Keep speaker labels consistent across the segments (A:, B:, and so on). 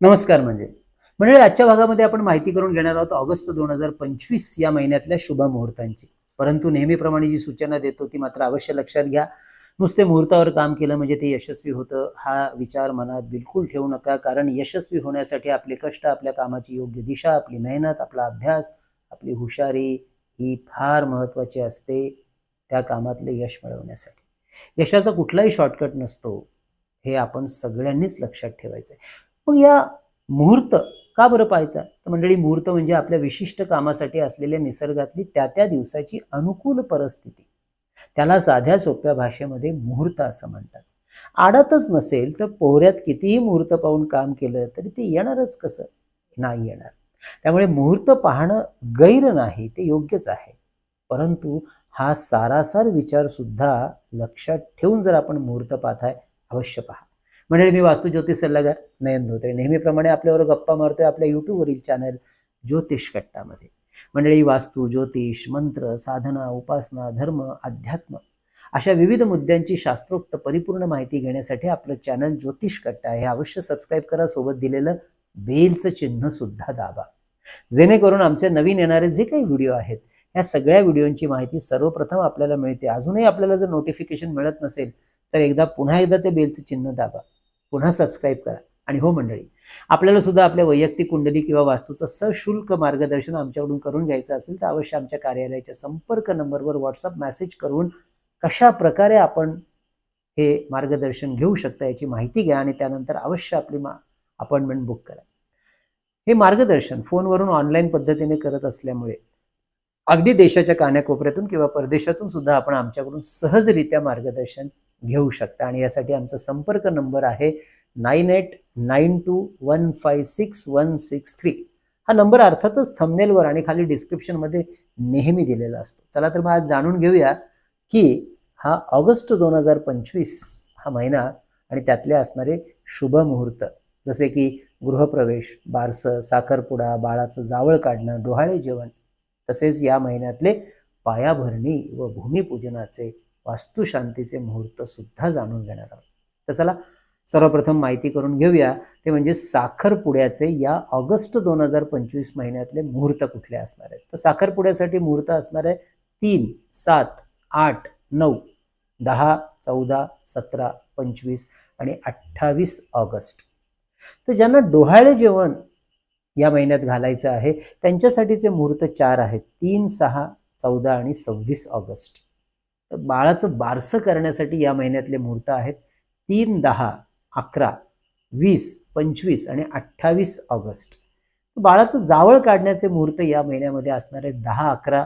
A: नमस्कार म्हणजे. म्हणजे आजच्या भागामध्ये आपण माहिती करून घेणार आहोत ऑगस्ट दोन हजार पंचवीस या महिन्यातल्या शुभ मुहूर्तांची. परंतु नेहमीप्रमाणे जी सूचना देतो ती मात्र अवश्य लक्षात घ्या. नुसते मुहूर्तावर काम केलं म्हणजे ते यशस्वी होतं हा विचार मनात बिलकुल ठेवू नका. कारण यशस्वी होण्यासाठी आपले कष्ट आपल्या कामाची योग्य दिशा आपली मेहनत आपला अभ्यास आपली हुशारी ही फार महत्त्वाची असते त्या कामातले यश मिळवण्यासाठी. यशाचा कुठलाही शॉर्टकट नसतो हे आपण सगळ्यांनीच लक्षात ठेवायचं आहे मग या मुहूर्त का बरं पाहायचा? तर मंडळी मुहूर्त म्हणजे आपल्या विशिष्ट कामासाठी असलेल्या निसर्गातली त्या त्या दिवसाची अनुकूल परिस्थिती. त्याला साध्या सोप्या भाषेमध्ये मुहूर्त असं म्हणतात. आडतच नसेल तर पोहऱ्यात कितीही मुहूर्त पाहून काम केलं तरी ते येणारच कसं? नाही येणार. त्यामुळे मुहूर्त पाहणं गैर नाही ते योग्यच आहे. परंतु हा सारासार विचार सुद्धा लक्षात ठेवून जर आपण मुहूर्त पाहताय अवश्य पहा. म्हणजे मी वास्तू ज्योतिष सल्लागार नयन धोत्रे. नेहमीप्रमाणे आपल्यावर गप्पा मारतोय आपल्या यूट्यूबवरील चॅनल ज्योतिष कट्टामध्ये. मंडळी वास्तू ज्योतिष मंत्र साधना उपासना धर्म अध्यात्म अशा विविध मुद्द्यांची शास्त्रोक्त परिपूर्ण माहिती घेण्यासाठी आपलं चॅनल ज्योतिष कट्टा हे अवश्य सबस्क्राईब करा. सोबत दिलेलं बेलचं चिन्ह सुद्धा दाबा. जेणेकरून आमचे नवीन येणारे जे काही व्हिडिओ आहेत या सगळ्या व्हिडिओंची माहिती सर्वप्रथम आपल्याला मिळते. अजूनही आपल्याला जर नोटिफिकेशन मिळत नसेल तर एकदा पुन्हा एकदा ते बेलचं चिन्ह दाबा. पुन्हा सबस्क्राईब करा. आणि हो मंडळी आपल्याला सुद्धा आपल्या वैयक्तिक कुंडली किंवा वास्तूचं सशुल्क मार्गदर्शन आमच्याकडून करून घ्यायचं असेल तर अवश्य आमच्या कार्यालयाच्या संपर्क नंबरवर व्हॉट्सअप मेसेज करून कशा प्रकारे आपण हे मार्गदर्शन घेऊ शकता याची माहिती घ्या आणि त्यानंतर अवश्य आपली मा अपॉइंटमेंट बुक करा. हे मार्गदर्शन फोनवरून ऑनलाईन पद्धतीने करत असल्यामुळे अगदी देशाच्या कान्याकोपऱ्यातून किंवा परदेशातून सुद्धा आपण आमच्याकडून सहजरित्या मार्गदर्शन घेऊ शकता. आणि यासाठी आमचा संपर्क नंबर आहे nine eight nine two one five six one six three. हा नंबर अर्थातच थंबनेलवर आणि खाली डिस्क्रिप्शनमध्ये नेहमी दिलेला असतो. चला तर मग आज जाणून घेऊया की हा ऑगस्ट दोन हजार पंचवीस हा महिना आणि त्यातले असणारे शुभ मुहूर्त. जसे की गृहप्रवेश बारसं साखरपुडा बाळाचं जावळ काढणं डोहाळे जेवण. तसेच या महिन्यातले पायाभरणी व भूमिपूजनाचे वास्तुशांतीचे मुहूर्त सुद्धा जाणून घेणार आहोत. तर चला सर्वप्रथम माहिती करून घेऊया. ते म्हणजे साखरपुड्याचे या ऑगस्ट दोन हजार पंचवीस महिन्यातले मुहूर्त कुठले असणार आहेत? तर साखरपुड्यासाठी मुहूर्त असणार आहे तीन सात आठ नऊ दहा चौदा सतरा पंचवीस आणि अठ्ठावीस ऑगस्ट. तर ज्यांना डोहाळे जेवण या महिन्यात घालायचं आहे त्यांच्यासाठीचे मुहूर्त चार आहेत. तीन सहा चौदा आणि सव्वीस ऑगस्ट. तर बाळाचं बारसं करण्यासाठी या महिन्यातले मुहूर्त आहेत. तीन दहा अकरा वीस पंचवीस आणि अठ्ठावीस ऑगस्ट. बाळाचं जावळ काढण्याचे मुहूर्त या महिन्यामध्ये असणारे दहा अकरा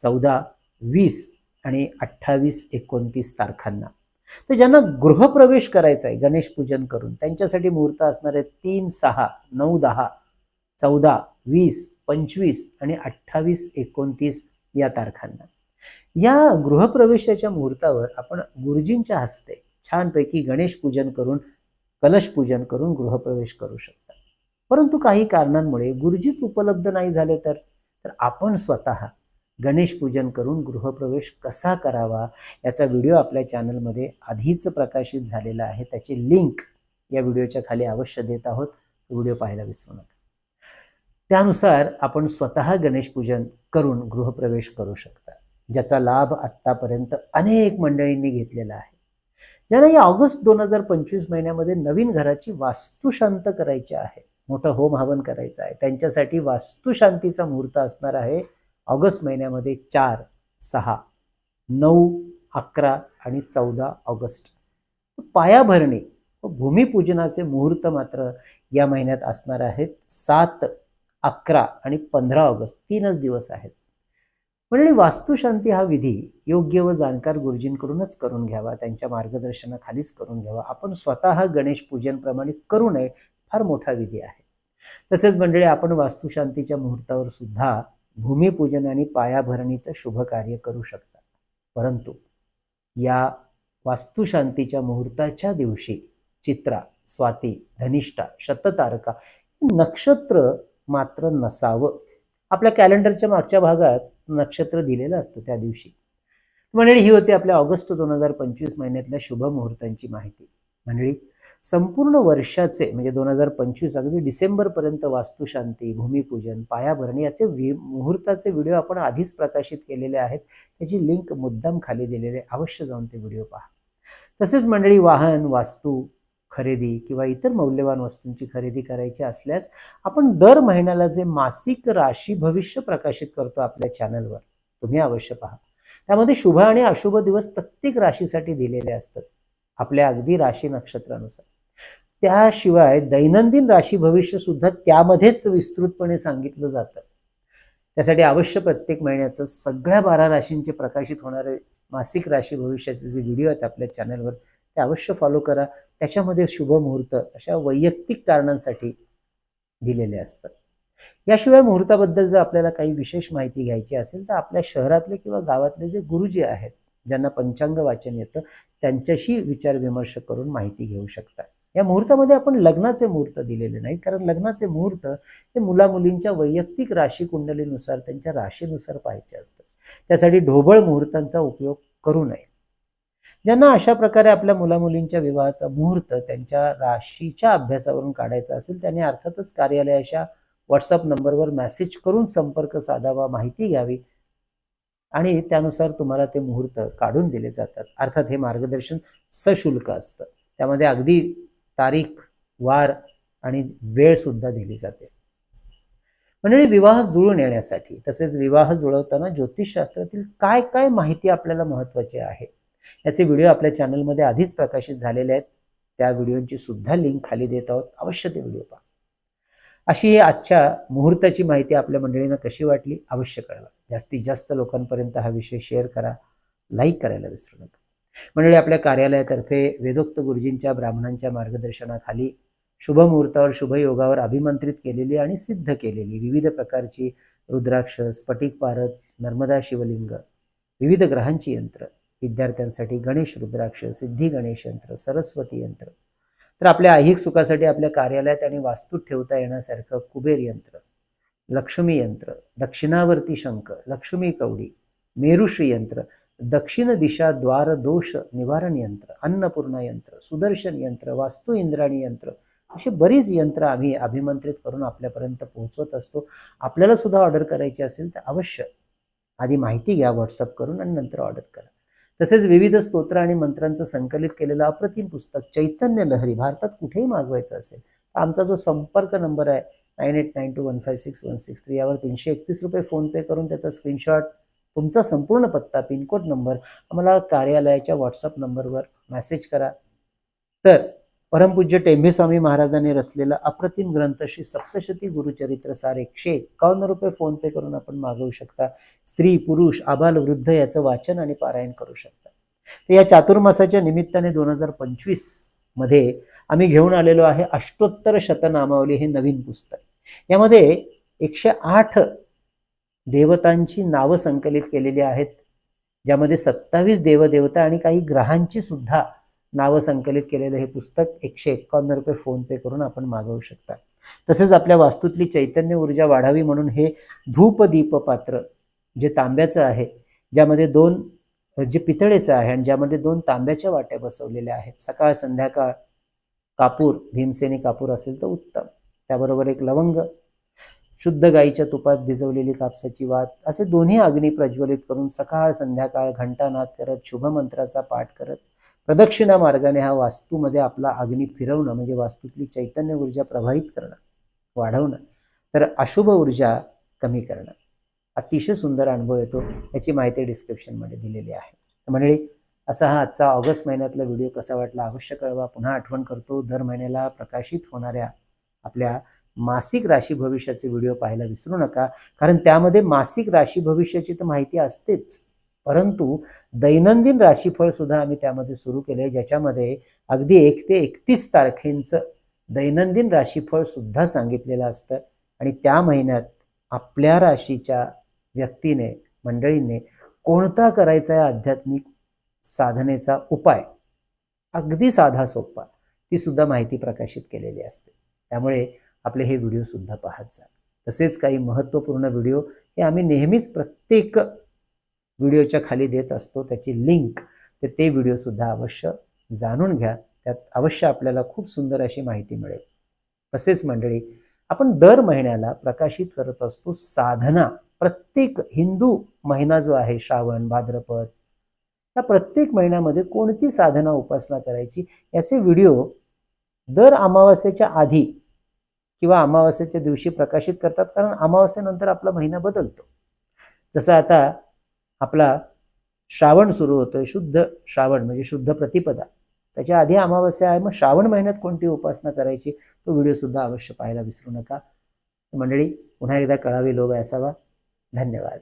A: चौदा वीस आणि अठ्ठावीस एकोणतीस तारखांना. तर ज्यांना गृहप्रवेश करायचा आहे गणेश पूजन करून त्यांच्यासाठी मुहूर्त असणारे तीन सहा नऊ दहा चौदा वीस पंचवीस आणि अठ्ठावीस एकोणतीस या तारखांना. या गृहप्रवेशाच्या मुहूर्तावर आपण गुरुजींच्या हस्ते छानपैकी गणेश पूजन करून कलश पूजन करून गृहप्रवेश करू शकता. परंतु काही कारणांमुळे गुरुजीच उपलब्ध नाही झाले तर? तर आपण स्वतः गणेश पूजन करून गृहप्रवेश कसा करावा? याचा व्हिडिओ आपल्या चॅनलमध्ये आधीच प्रकाशित झालेला आहे. त्याची लिंक या व्हिडिओच्या खाली अवश्य देत आहोत. व्हिडिओ पाहायला विसरू नका. त्यानुसार आपण स्वतः गणेश पूजन करून गृहप्रवेश करू शकता. ज्याचा लाभ आत्तापर्यंत अनेक मंडळींनी घेतलेला आहे. ज्यांना या ऑगस्ट दोन हजार पंचवीस महिन्यामध्ये नवीन घराची वास्तुशांत करायची आहे मोठं होम हवन करायचं आहे त्यांच्यासाठी वास्तुशांतीचा मुहूर्त असणार आहे ऑगस्ट महिन्यामध्ये चार सहा नऊ अकरा आणि चौदा ऑगस्ट. पायाभरणी व भूमिपूजनाचे मुहूर्त मात्र या महिन्यात असणार आहेत सात अकरा आणि पंधरा ऑगस्ट. तीनच दिवस आहेत. म्हणजे वास्तुशांती हा विधी योग्य व जाणकार गुरुजींकडूनच करून घ्यावा त्यांच्या मार्गदर्शनाखालीच करून घ्यावा. आपण स्वतः गणेश पूजनप्रमाणे करू नये फार मोठा विधी आहे. तसेच मंडळी आपण वास्तुशांतीच्या मुहूर्तावर सुद्धा भूमिपूजन आणि पायाभरणीचं शुभ कार्य करू शकता. परंतु या वास्तुशांतीच्या मुहूर्ताच्या दिवशी चित्रा स्वाती धनिष्ठा शततारका नक्षत्र मात्र नसावं. आपल्या कॅलेंडरच्या मागच्या भागात नक्षत्र दिलेलं असतं त्या दिवशी. मंडळी ही होती आपल्या ऑगस्ट दोन हजार पंचवीस महिन्यातल्या शुभ मुहूर्तांची माहिती. मंडळी संपूर्ण वर्षाचे म्हणजे दोन हजार पंचवीस अगदी डिसेंबरपर्यंत वास्तुशांती भूमिपूजन पायाभरणी याचे वि मुहूर्ताचे व्हिडिओ आपण आधीच प्रकाशित केलेले आहेत. त्याची लिंक मुद्दाम खाली दिलेली आहे. अवश्य जाऊन ते व्हिडिओ पहा. तसेच मंडळी वाहन वास्तू खरेदी किंवा इतर मौल्यवान वस्तूंची खरेदी करायची असल्यास आपण दर महिन्याला जे मासिक राशी भविष्य प्रकाशित करतो आपल्या चॅनलवर तुम्ही अवश्य पहा. त्यामध्ये शुभ आणि अशुभ दिवस प्रत्येक राशीसाठी दिलेले असतात आपल्या अगदी राशी नक्षत्रानुसार. त्याशिवाय दैनंदिन राशी भविष्य सुद्धा त्यामध्येच विस्तृतपणे सांगितलं जातं. त्यासाठी अवश्य प्रत्येक महिन्याचं सगळ्या बारा राशींचे प्रकाशित होणारे मासिक राशी भविष्याचे जे व्हिडिओ आहेत आपल्या चॅनलवर ते अवश्य फॉलो करा. त्याच्यामध्ये शुभ मुहूर्त अशा वैयक्तिक कारणांसाठी दिलेले असतात. याशिवाय मुहूर्ताबद्दल जर आपल्याला काही विशेष माहिती घ्यायची असेल तर आपल्या शहरातले किंवा गावातले जे गुरुजी आहेत ज्यांना पंचांग वाचन येतं त्यांच्याशी विचारविमर्श करून माहिती घेऊ शकता. या मुहूर्तामध्ये आपण लग्नाचे मुहूर्त दिलेले नाहीत कारण लग्नाचे मुहूर्त हे मुलामुलींच्या वैयक्तिक राशी कुंडलीनुसार त्यांच्या राशीनुसार पाहायचे असतात त्यासाठी ढोबळ मुहूर्तांचा उपयोग करू नये. ज्यांना अशा प्रकारे आपल्या मुलामुलींच्या विवाहाचा मुहूर्त त्यांच्या राशीच्या अभ्यासावरून काढायचा असेल त्यांनी अर्थातच कार्यालयाच्या व्हॉट्सअप नंबरवर मेसेज करून संपर्क साधावा माहिती घ्यावी आणि त्यानुसार तुम्हाला ते मुहूर्त काढून दिले जातात. अर्थात हे मार्गदर्शन सशुल्क असतं. त्यामध्ये अगदी तारीख वार आणि वेळ सुद्धा दिली जाते. मंडळी विवाह जुळून येण्यासाठी तसेच विवाह जुळवताना ज्योतिषशास्त्रातील काय काय माहिती आपल्याला महत्वाची आहे? याचे व्हिडिओ आपल्या चॅनलमध्ये आधीच प्रकाशित झालेले आहेत. त्या व्हिडिओची सुद्धा लिंक खाली देत आहोत. अवश्य ते व्हिडिओ पहा. अशी आजच्या मुहूर्ताची माहिती आपल्या मंडळींना कशी वाटली? अवश्य कळवा. जास्तीत जास्त लोकांपर्यंत हा विषय शेअर करा. लाईक करायला विसरू नका. मंडळी आपल्या कार्यालयातर्फे वेदोक्त गुरुजींच्या ब्राह्मणांच्या मार्गदर्शनाखाली शुभ मुहूर्तावर शुभ योगावर अभिमंत्रित केलेली आणि सिद्ध केलेली विविध प्रकारची रुद्राक्ष स्फटिक पारत नर्मदा शिवलिंग विविध ग्रहांची यंत्र विद्यार्थ्यांसाठी गणेश रुद्राक्ष सिद्धी गणेश यंत्र सरस्वती यंत्र. तर आपल्या ऐहिक सुखासाठी आपल्या कार्यालयात आणि वास्तूत ठेवता येण्यासारखं कुबेर यंत्र लक्ष्मी यंत्र दक्षिणावर्ती शंख लक्ष्मी कवडी मेरुश्री यंत्र दक्षिण दिशा द्वार दोष निवारण यंत्र अन्नपूर्णा यंत्र सुदर्शन यंत्र वास्तू इंद्राणी यंत्र अशी बरीच यंत्र आम्ही अभिमंत्रित करून आपल्यापर्यंत पोहोचवत असतो. आपल्याला सुद्धा ऑर्डर करायची असेल तर अवश्य आधी माहिती घ्या व्हॉट्सअप करून आणि नंतर ऑर्डर करा. तसेच विविध स्तोत्र आणि मंत्रांचं संकलित केलेलं अप्रतिम पुस्तक चैतन्य लहरी भारतात कुठेही मागवायचं असेल तर आमचा जो संपर्क नंबर आहे nine eight nine two one five six one six three यावर तीनशे एकतीस रुपये फोनपे करून त्याचा स्क्रीनशॉट तुमचा संपूर्ण पत्ता पिनकोड नंबर आम्हाला कार्यालयाच्या व्हॉट्सअप नंबरवर मेसेज करा. तर परमपूज्य टेंभे स्वामी महाराजांनी रचलेला अप्रतिम ग्रंथ श्री सप्तशती गुरुचरित्र सार एकशे एकावन्न रुपये फोन पे करून आपण मागवू शकता. स्त्री पुरुष आबाल वृद्ध याचं वाचन आणि पारायण करू शकता. तर या चातुर्मासाच्या निमित्ताने दोन हजार पंचवीसमध्ये आम्ही घेऊन आलेलो आहे अष्टोत्तर शतनामावली हे नवीन पुस्तक. यामध्ये एकशे आठ देवतांची नावं संकलित केलेली आहेत ज्यामध्ये सत्तावीस देवदेवता आणि काही ग्रहांची सुद्धा नावं संकलित केलेलं हे पुस्तक एकशे एक्कावन्न रुपये फोन पे करून आपण मागवू शकता. तसेच आपल्या वास्तूतली चैतन्य ऊर्जा वाढावी म्हणून हे धूपदीप पात्र जे तांब्याचं आहे ज्यामध्ये दोन जे पितळेचं आहे आणि ज्यामध्ये दोन तांब्याच्या वाट्या बसवलेल्या आहेत. सकाळ संध्याकाळ कापूर भीमसेनी कापूर असेल तर उत्तम. त्याबरोबर एक लवंग शुद्ध गाईच्या तुपात भिजवलेली कापसाची वात असे दोन्ही अग्नी प्रज्वलित करून सकाळ संध्याकाळ घंटानाद करत शुभमंत्राचा पाठ करत प्रदक्षिणा मार्गाने हा वास्तूमध्ये आपला अग्नी फिरवणं म्हणजे वास्तूतली चैतन्य ऊर्जा प्रभावित करणं वाढवणं तर अशुभ ऊर्जा कमी करणं. अतिशय सुंदर अनुभव येतो याची माहिती डिस्क्रिप्शनमध्ये दिलेली आहे. मंडळी असा हा आजचा ऑगस्ट महिन्यातला व्हिडिओ कसा वाटला अवश्य कळवा. पुन्हा आठवण करतो दर महिन्याला प्रकाशित होणाऱ्या आपल्या मासिक राशी भविष्याचे व्हिडिओ पाहायला विसरू नका कारण त्यामध्ये मासिक राशी भविष्याची तर माहिती असतेच. परंतु दैनंदिन राशीफळ सुद्धा आम्ही त्यामध्ये सुरू केले ज्याच्यामध्ये अगदी एक ते एकतीस तारखेंचं दैनंदिन राशीफळ सुद्धा सांगितलेलं असतं. आणि त्या महिन्यात आपल्या राशीच्या व्यक्तीने मंडळीने कोणता करायचा आहे आध्यात्मिक साधनेचा उपाय अगदी साधा सोपा ती सुद्धा माहिती प्रकाशित केलेली असते. त्यामुळे आपले हे व्हिडिओ सुद्धा पाहत जा. तसेच काही महत्त्वपूर्ण व्हिडिओ हे आम्ही नेहमीच प्रत्येक व्हिडिओच्या खाली देत असतो त्याची लिंक तर ते व्हिडिओसुद्धा अवश्य जाणून घ्या. त्यात अवश्य आपल्याला खूप सुंदर अशी माहिती मिळेल. तसेच मंडळी आपण दर महिन्याला प्रकाशित करत असतो साधना. प्रत्येक हिंदू महिना जो आहे श्रावण भाद्रपद या प्रत्येक महिन्यामध्ये कोणती साधना उपासना करायची याचे व्हिडिओ दर अमावास्येच्या आधी किंवा अमावास्येच्या दिवशी प्रकाशित करतात कारण अमावास्येनंतर आपला महिना बदलतो. जसं आता आपला श्रावण सुरू होतोय शुद्ध श्रावण म्हणजे शुद्ध प्रतिपदा. त्याच्या आधी अमावस्या आहे मग श्रावण महिन्यात कोणती उपासना करायची? तो व्हिडिओ सुद्धा अवश्य पाहायला विसरू नका. मंडळी पुन्हा एकदा कळावी लोभ असावा धन्यवाद.